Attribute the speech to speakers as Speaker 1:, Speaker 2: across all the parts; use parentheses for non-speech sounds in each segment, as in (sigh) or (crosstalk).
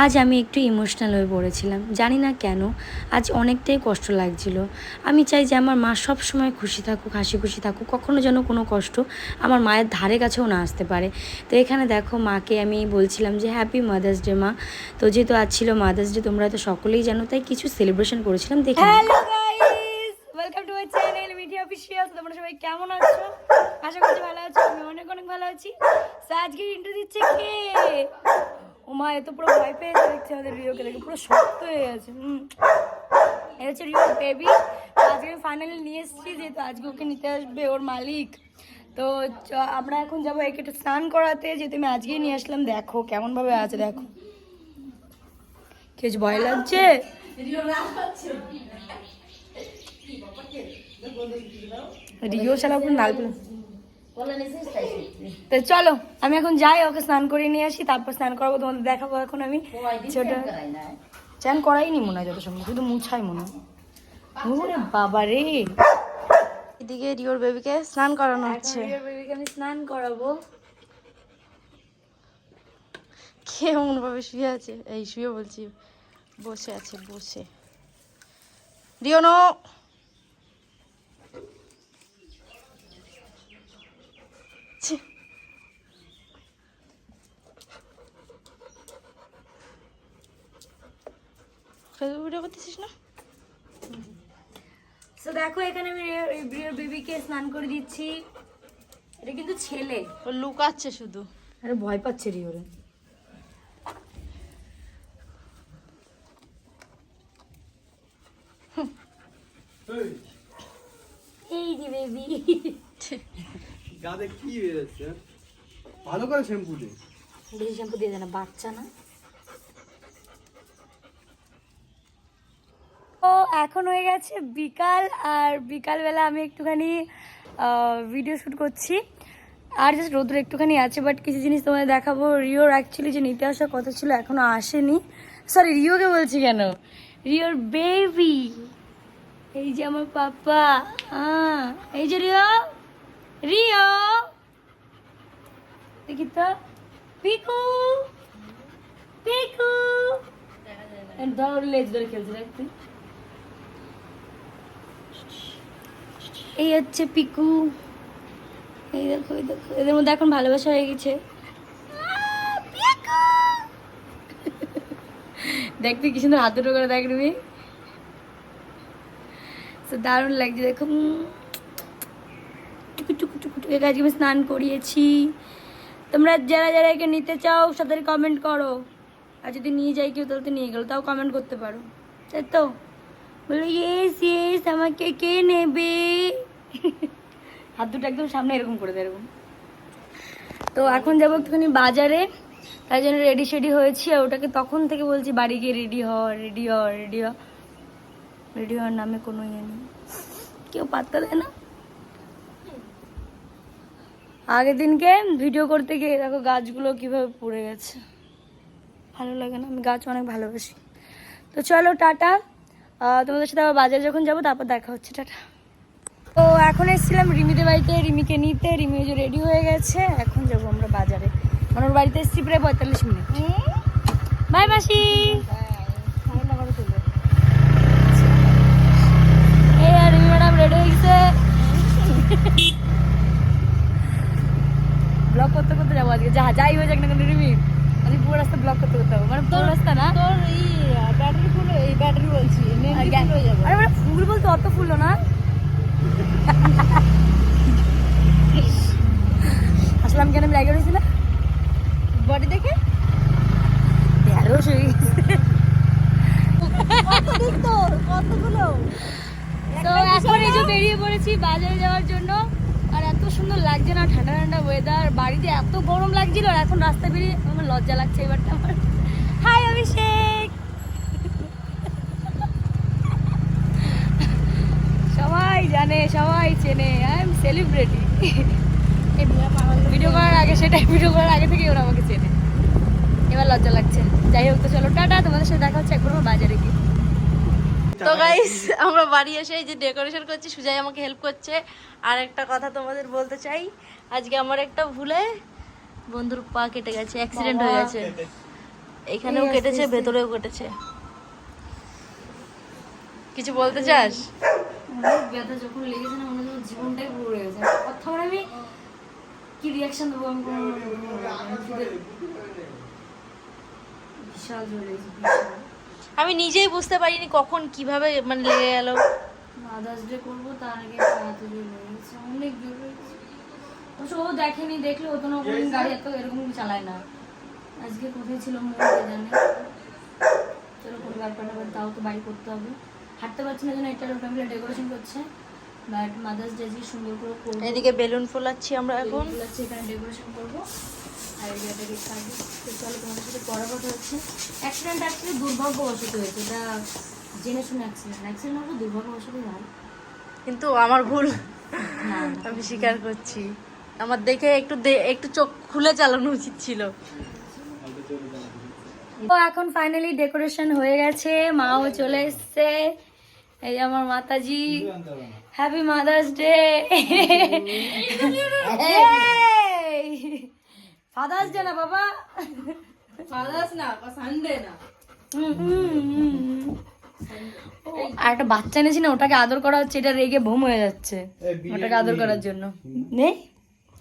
Speaker 1: আজ আমি একটু ইমোশনাল হয়ে পড়েছিলাম। জানি না কেন, আজ অনেকটাই কষ্ট লাগছিল। আমি চাই যে আমার মা সব সময় খুশি থাকুক, হাসি খুশি থাকুক, কখনো যেন কোনো কষ্ট আমার মায়ের ধারে কাছেও না আসতে পারে। তো এখানে দেখো, মাকে আমি বলছিলাম যে হ্যাপি মাদার্স ডে মা। তো যেহেতু আজ ছিল মাদার্স ডে তোমরা তো সকলেই জানো, তাই কিছু সেলিব্রেশন করেছিলাম, দেখে।
Speaker 2: ওয়েলকাম চ্যানেল মিডিয়া অফিসিয়াল তোমরা সবাই কেমন আছো? আশা ভালো আছো, আমি অনেক অনেক ভালো আছি। আজকে ইন্টার দিচ্ছে কে? ও মা এত পুরো ভয় পেয়ে দেখছে আমাদের রিওকে দেখে, পুরো শক্ত হয়ে গেছে, হুম। এটা হচ্ছে রিও বেবি আজকে আমি ফাইনালি নিয়ে এসেছি, যেহেতু আজকে ওকে নিতে আসবে ওর মালিক। তো আমরা এখন যাব একে একটু স্নান করাতে, যেহেতু আমি আজকেই নিয়ে আসলাম। দেখো, কেমনভাবে আছে, দেখো। কিছু ভয় লাগছে? রিও নাল পুরো। তো চলো আমি এখন যাই ওকে স্নান করে নিয়ে আসি তারপর স্নান করাবো তোমাদের দেখাবো এখন আমি। ছোট চান করাইনি মনে হয় যত সম্ভব শুধু মুছাই মনে হয়। বাবা রে
Speaker 1: এদিকে রিওর বেবিকে স্নান করানো হচ্ছে।
Speaker 2: বেবিকে আমি স্নান করাবো।
Speaker 1: কে এমনভাবে শুয়ে আছে। এই শুয়ে বলছি। বসে আছে বসে। রিওনো! ফেসবুক ভিডিও করতেছিস না?
Speaker 2: তো দেখো এখানে আমি বেবিকে স্নান করে দিচ্ছি। এটা কিন্তু ছেলে।
Speaker 1: ও লুকাচ্ছে শুধু।
Speaker 2: আরে ভয় পাচ্ছে রিওরে এই যে বেবি।
Speaker 3: গাতে কি বেরোচ্ছে? ভালো করে শ্যাম্পু
Speaker 2: দিয়ে শ্যাম্পু দিয়ে দেয় না বাচ্চা না ও এখন হয়ে গেছে বিকাল আর বিকালবেলা আমি একটুখানি ভিডিও শ্যুট করছি। আর জাস্ট রোদ্র একটুখানি আছে বাট কিছু জিনিস তোমাদের দেখাবো। রিওর অ্যাকচুয়ালি যে নিতে আসার কথা ছিল এখনও আসেনি। সরি রিওকে বলছি কেন? রিওর বেবি এই যে আমার পাপা। এই যে রিও। রিও। দেখি তো। পিকু। পিকু। ধর লেজ ধরে খেলছে এই হচ্ছে পিকু। এই দেখো এই দেখো এদের মধ্যে এখন ভালোবাসা হয়ে গেছে। আহ, পিকু! দেখ তুই কি সুন্দর হাত দুটো করে দেখ তুমি দারুণ লাগছে দেখো। টুকু টুকু টুকু আজকে আমি স্নান করিয়েছি। তোমরা যারা যারা একে নিতে চাও সাথে কমেন্ট করো। আর যদি নিয়ে যাই কেউ তাহলে তো নিয়ে গেলো তাও কমেন্ট করতে পারো। তাই তো? বলে ইয়েস ইয়েস আমাকে কে নেবে? হাত দুটো একদম সামনে এরকম করে দেয়, এরকম। তো এখন যাব একটুখানি বাজারে তাই জন্য রেডি শেডি হয়েছি, আর ওটাকে তখন থেকে বলছি, বাড়ি গিয়ে রেডি হ রেডি হ রেডি হ। রেডি হওয়ার নামে কোনো ইয়ে নেই। কেউ পাত্তা দেয় না। আগের দিনকে ভিডিও করতে গিয়ে দেখো গাছগুলো কীভাবে পড়ে গেছে। ভালো লাগে না, আমি গাছ অনেক ভালোবাসি। তো চলো, টাটা। তোমাদের সাথে আবার বাজারে যখন যাব তারপর দেখা হচ্ছে টাটা। তো এখন এসেছিলাম রিমিদের বাড়িতে রিমিকে নিতে রিমি যে রেডি হয়ে গেছে এখন যাব আমরা বাজারে। মানে ওর বাড়িতে এসেছি প্রায় পঁয়তাল্লিশ মিনিট। বাই মাসি। এই আর রিমি ম্যাডাম রেডি হয়ে গেছে। ব্লগ করতে করতে যাব আজকে। যা যাই হয়ে যাক না কেন রিমি? পুরো রাস্তা ব্লগ করতে করতে হবে মানে পুরো রাস্তা না?
Speaker 1: তোর এই ব্যাটারি ফুল এই ব্যাটারি বলছি।
Speaker 2: আর মানে ফুল বলতে অত না। কেন আমি লাগে রয়েছিল
Speaker 1: বডি দেখে?
Speaker 2: এই বেরিয়ে পড়েছি বাজারে যাওয়ার জন্য। আর এত সুন্দর লাগছে না ঠান্ডা ঠান্ডা ওয়েদার বাড়িতে এত গরম লাগছিল আর এখন রাস্তা বেরিয়ে আমার লজ্জা লাগছে এবারটা আমার। হাই অভিষেক! সবাই জানে সবাই চেনে। আই এম সেলিব্রিটি ভিডিও করার আগে সেটাই ভিডিও করার আগে থেকে ওরা আমাকে চেনে। এবার লজ্জা লাগছে। যাই হোক তো চলো টাটা তোমাদের সাথে দেখা হচ্ছে একবার বাজারে গিয়ে।
Speaker 1: তো গাইস আমরা বাড়ি এসে এই যে ডেকোরেশন করছি সুজাই আমাকে হেল্প করছে। আর একটা কথা তোমাদের বলতে চাই আজকে আমার একটা ভুলে বন্ধুর পা কেটে গেছে অ্যাক্সিডেন্ট হয়ে গেছে। এখানেও কেটেছে ভেতরেও কেটেছে। কিছু বলতে চাস?
Speaker 2: অনেক ব্যথা যখন লেগেছে না মনে হচ্ছে জীবনটাই পুরো গেছে। কথা আমি কি রিয়াকশন দেবো আমি কোনো বিশাল জোরে
Speaker 1: আমি নিজেই বুঝতে পারিনি কখন কীভাবে মানে লেগে গেল।
Speaker 2: মাদার্স ডে করব তার আগে এত জোর লেগেছে অনেক জোর অবশ্য ও দেখেনি দেখলে ও তো না গাড়ি এত এরকম চালায় না। আজকে কোথায় ছিল মনে জানে। চলো কোনো ব্যাপার না তাও তো বাড়ি করতে হবে। হাঁটতে পারছি না যেন এটা ফ্যামিলি ডেকোরেশন করছে বাট মাদার্স ডে সুন্দর করে করব।
Speaker 1: এদিকে বেলুন ফোলাচ্ছি আমরা এখন।
Speaker 2: ফুল আছে এখানে ডেকোরেশন করব। আর এটা গিফট কাটবো তো চলো তোমাদের সাথে পড়া কথা হচ্ছে। অ্যাক্সিডেন্ট অ্যাকচুয়ালি দুর্ভাগ্যবশত হয়েছে এটা জেনে শুনে অ্যাক্সিডেন্ট অ্যাক্সিডেন্ট হলে দুর্ভাগ্যবশত হয়
Speaker 1: কিন্তু আমার ভুল আমি স্বীকার করছি। আমার দেখে একটু দে- একটু চোখ খুলে চালানো উচিত ছিল।
Speaker 2: তো এখন ফাইনালি ডেকোরেশন হয়ে গেছে মাও চলে এসছে। এই আমার মাতাজি। Happy mother's day father's day না বাবা?
Speaker 1: ফাদার্স না সানডে না।
Speaker 2: আর একটা বাচ্চা এনেছি না ওটাকে আদর করা হচ্ছে এটা রেগে ভোম হয়ে যাচ্ছে। ওটাকে আদর করার জন্য। নেই?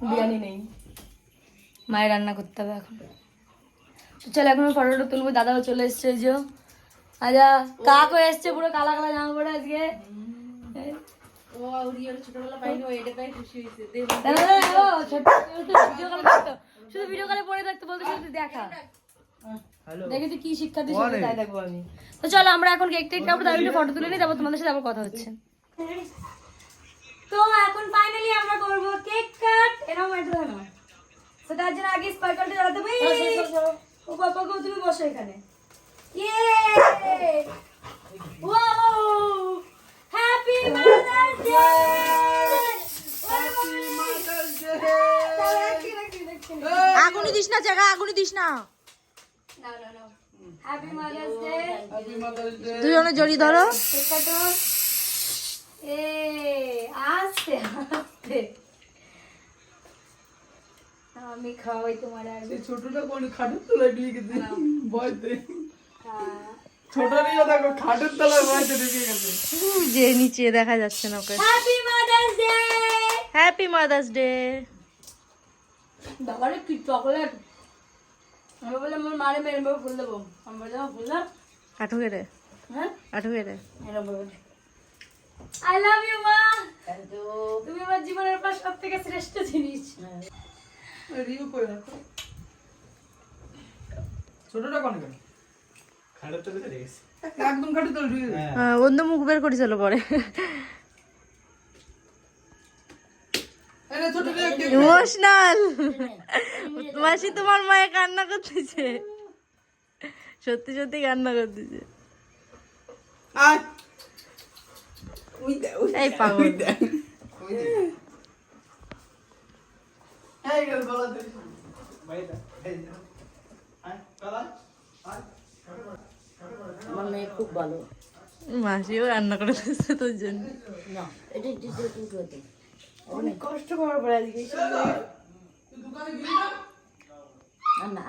Speaker 2: বিরিয়ানি নেই। মায়ের রান্না করতে হবে এখন। চলো এখন ফটোটা তুলবো দাদাও চলে এসছে যে আজা কাক হয়ে এসছে পুরো কালা কালা জামা পরে আজকে। শুধু ভিডিও কলে পড়ে থাকতে বলতে শুধু দেখা। কি শিক্ষা দিস সেটা তাই দেখব আমি। তো চলো আমরা এখন কেক টেক কাপড় তার ফটো তুলে নিই তারপর তোমাদের সাথে আবার কথা হচ্ছে। তো এখন ফাইনালি আমরা করব কেক কাট এরকম একটু ধরো তো তার জন্য আগে স্পার্কলটা জ্বালাতে হবে। ও বাবা গো তুমি বসো এখানে। ইয়ে ওয়াও হ্যাপি মাদার্স ডে
Speaker 1: আগুনি দিস না জায়গা আগুনি দিস না।
Speaker 2: হ্যাপি মাদার্স ডে
Speaker 1: দুজনে জড়ি ধরো।
Speaker 2: এ আস্তে আস্তে। আমি খাওয়াই তোমার
Speaker 3: ছোটটা কোন খাটের তলায় ঢুকে গেছে। ভয়তে দেখো খাটের তলায় ভয়তে ঢুকে গেছে।
Speaker 1: যে নিচে দেখা যাচ্ছে না okay.
Speaker 2: Happy mother's day
Speaker 1: happy mother's day
Speaker 2: বাবারে কি চকলেট আমি বললাম আমার মারে মেরে মেরে ফুল দেবো। আমি বললাম ফুল দাও।
Speaker 1: আঠু রে
Speaker 2: হ্যাঁ?
Speaker 1: আঠু রে
Speaker 2: আই লাভ ইউ মা। তুমি আমার জীবনের পর সব থেকে শ্রেষ্ঠ জিনিস।
Speaker 3: রিউ করে রাখো? ছোটটা কোন কেন
Speaker 4: খাটের তলায় চলে গেছে
Speaker 3: একদম
Speaker 1: হ্যাঁ, বন্ধু মুখ বের করেছিল পরে। (laughs) ইমোশনাল। মাসি তোমার মায়ে কান্না করতেছে। সত্যি সত্যি কান্না করতেছে। এই পাগল।
Speaker 3: এই গেল গলা ধরে।
Speaker 4: আয় আয়
Speaker 1: মাসিও রান্না করে দিচ্ছে তোর জন্য।
Speaker 2: অনেক কষ্ট করার পরে আজকে
Speaker 3: দোকানে গেলি না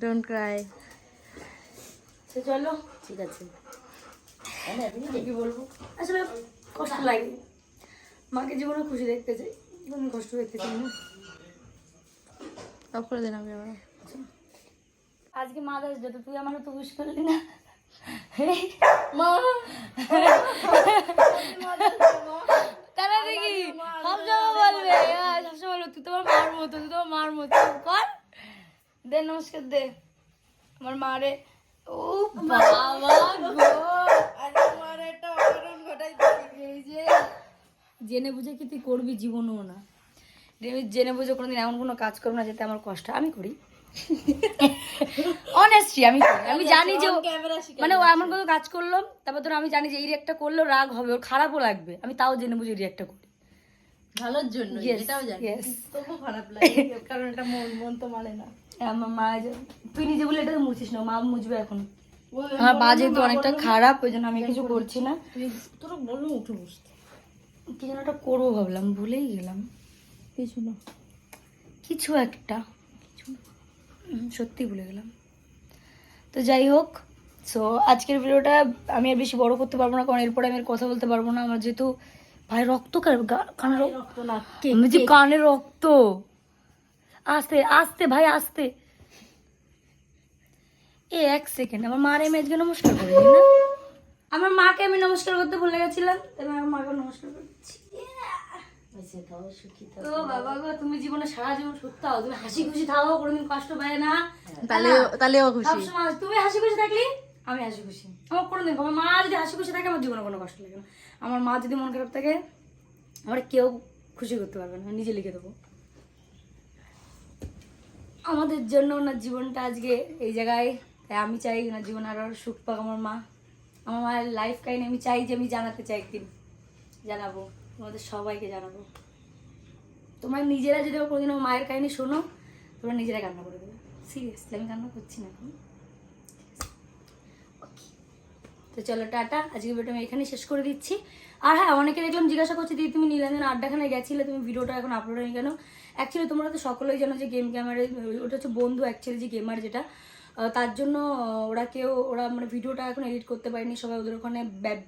Speaker 1: ডোন্ট ক্রাই
Speaker 2: সে চলো। ঠিক আছে। কি বলব? আসলে কষ্ট লাগে। মাকে জীবনে খুশি দেখতে চাই আমি কষ্ট দেখতে চাই না।
Speaker 1: অফ করে দিন আমি আবার।
Speaker 2: আজকে মা দাস যত তুই আমার তো উইশ করলি না। মা। তারা দেখি সবসময় বলবে। সবসময় বলবে তুই তোমার মার মতো তুই তোমার মার মতো। কর। দে নমস্কার দে। আমার মারে ও বাবা গো। এই যে। জেনে বুঝে কি তুই করবি জীবনও না। জেনে বুঝে কোনোদিন এমন কোনো কাজ করব না যাতে আমার কষ্ট আমি করি। অনেস্টলি আমি আমি জানি যে মানে ও এমন কোনো কাজ করল তারপর ধরো আমি জানি যে এই রিয়াক্টটা করলেও রাগ হবে ওর খারাপও লাগবে আমি তাও জেনে বুঝে রিয়াক্টটা করি।
Speaker 1: ভালোর জন্য এটাও জানি. তবু খারাপ লাগে (laughs) কারণ এটা মন মন তো মানে না।
Speaker 2: আমার মা যে- তুই নিজে বলে এটা মুছিস না মা মুছবে এখন। আমার পা যেহেতু অনেকটা খারাপ ওই জন্য আমি কিছু করছি না।
Speaker 1: তোরা বলো উঠে বসতে
Speaker 2: কি যেন একটা করব ভাবলাম ভুলেই গেলাম।
Speaker 1: কিছু না
Speaker 2: কিছু একটা। সত্যি ভুলে গেলাম। তো যাই হোক সো আজকের ভিডিওটা আমি আর বেশি বড় করতে পারব না কারণ এরপরে আমি আর কথা বলতে পারব না। আমার যেহেতু ভাই রক্ত কানে রক্ত
Speaker 4: না
Speaker 2: যে কানে রক্ত। আস্তে আস্তে ভাই আস্তে। এ এক সেকেন্ড আমার মার আমি আজকে নমস্কার করে না? আমার মাকে আমি নমস্কার করতে ভুলে গেছিলাম তাই আমার মাকে নমস্কার করছি ও বাবা তুমি জীবনে সারা জীবন হও তুমি হাসি খুশি থাকো কোনোদিন কষ্ট পায় না।
Speaker 4: তাহলে তাহলেও খুশি।
Speaker 2: সবসময় তুমি হাসি খুশি থাকলি? আমি হাসি খুশি। আমার কোনোদিন আমার মা যদি হাসি খুশি থাকে আমার জীবনে কোনো কষ্ট লাগে না। আমার মা যদি মন খারাপ থাকে আমার কেউ খুশি করতে পারবে না। নিজে লিখে দেবো। আমাদের জন্য ওনার জীবনটা আজকে এই জায়গায়। তাই আমি চাই ওনার জীবন আরও সুখ পাক আমার মা। আমার মায়ের লাইফ কাহিনী আমি চাই যে আমি জানাতে চাই একদিন। জানাব। তোমাদের সবাইকে জানাব। তোমরা নিজেরা যদি কোনোদিন মায়ের কাহিনী শোনো, তোমরা নিজেরা কান্না করে দেবে। সিরিয়াসলি আমি কান্না করছি না এখন। তো চলো, টাটা। আজকে ভিডিওটা আমি এখানেই শেষ করে দিচ্ছি। আর হ্যাঁ অনেকে দেখলাম জিজ্ঞাসা করছে, দিদি, তুমি নীলাঞ্জন আড্ডাখানে গেছিলে? তুমি ভিডিওটা এখন আপলোড হয়নি কেন? অ্যাকচুয়ালি তোমরা তো সকলেই জানো যে গেম ক্যামেরা ওটা হচ্ছে বন্ধু অ্যাকচুয়ালি যে গেমার যেটা তার জন্য ওরা কেউ ওরা মানে ভিডিওটা এখন এডিট করতে পারেনি সবাই ওদের ওখানে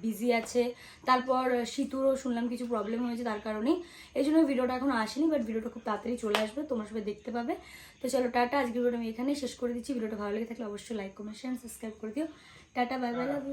Speaker 2: বিজি আছে। তারপর শীতুরও শুনলাম কিছু প্রবলেম হয়েছে তার কারণেই। এই জন্য ভিডিওটা এখন আসেনি বাট ভিডিওটা খুব তাড়াতাড়ি চলে আসবে তোমরা সবাই দেখতে পাবে। তো চলো টাটা আজকে ভিডিওটা আমি এখানেই শেষ করে দিচ্ছি। ভিডিওটা ভালো লেগে থাকলে অবশ্যই লাইক কমেন্ট শেয়ার সাবস্ক্রাইব করে দিও। টাটা বাই বাই লাভ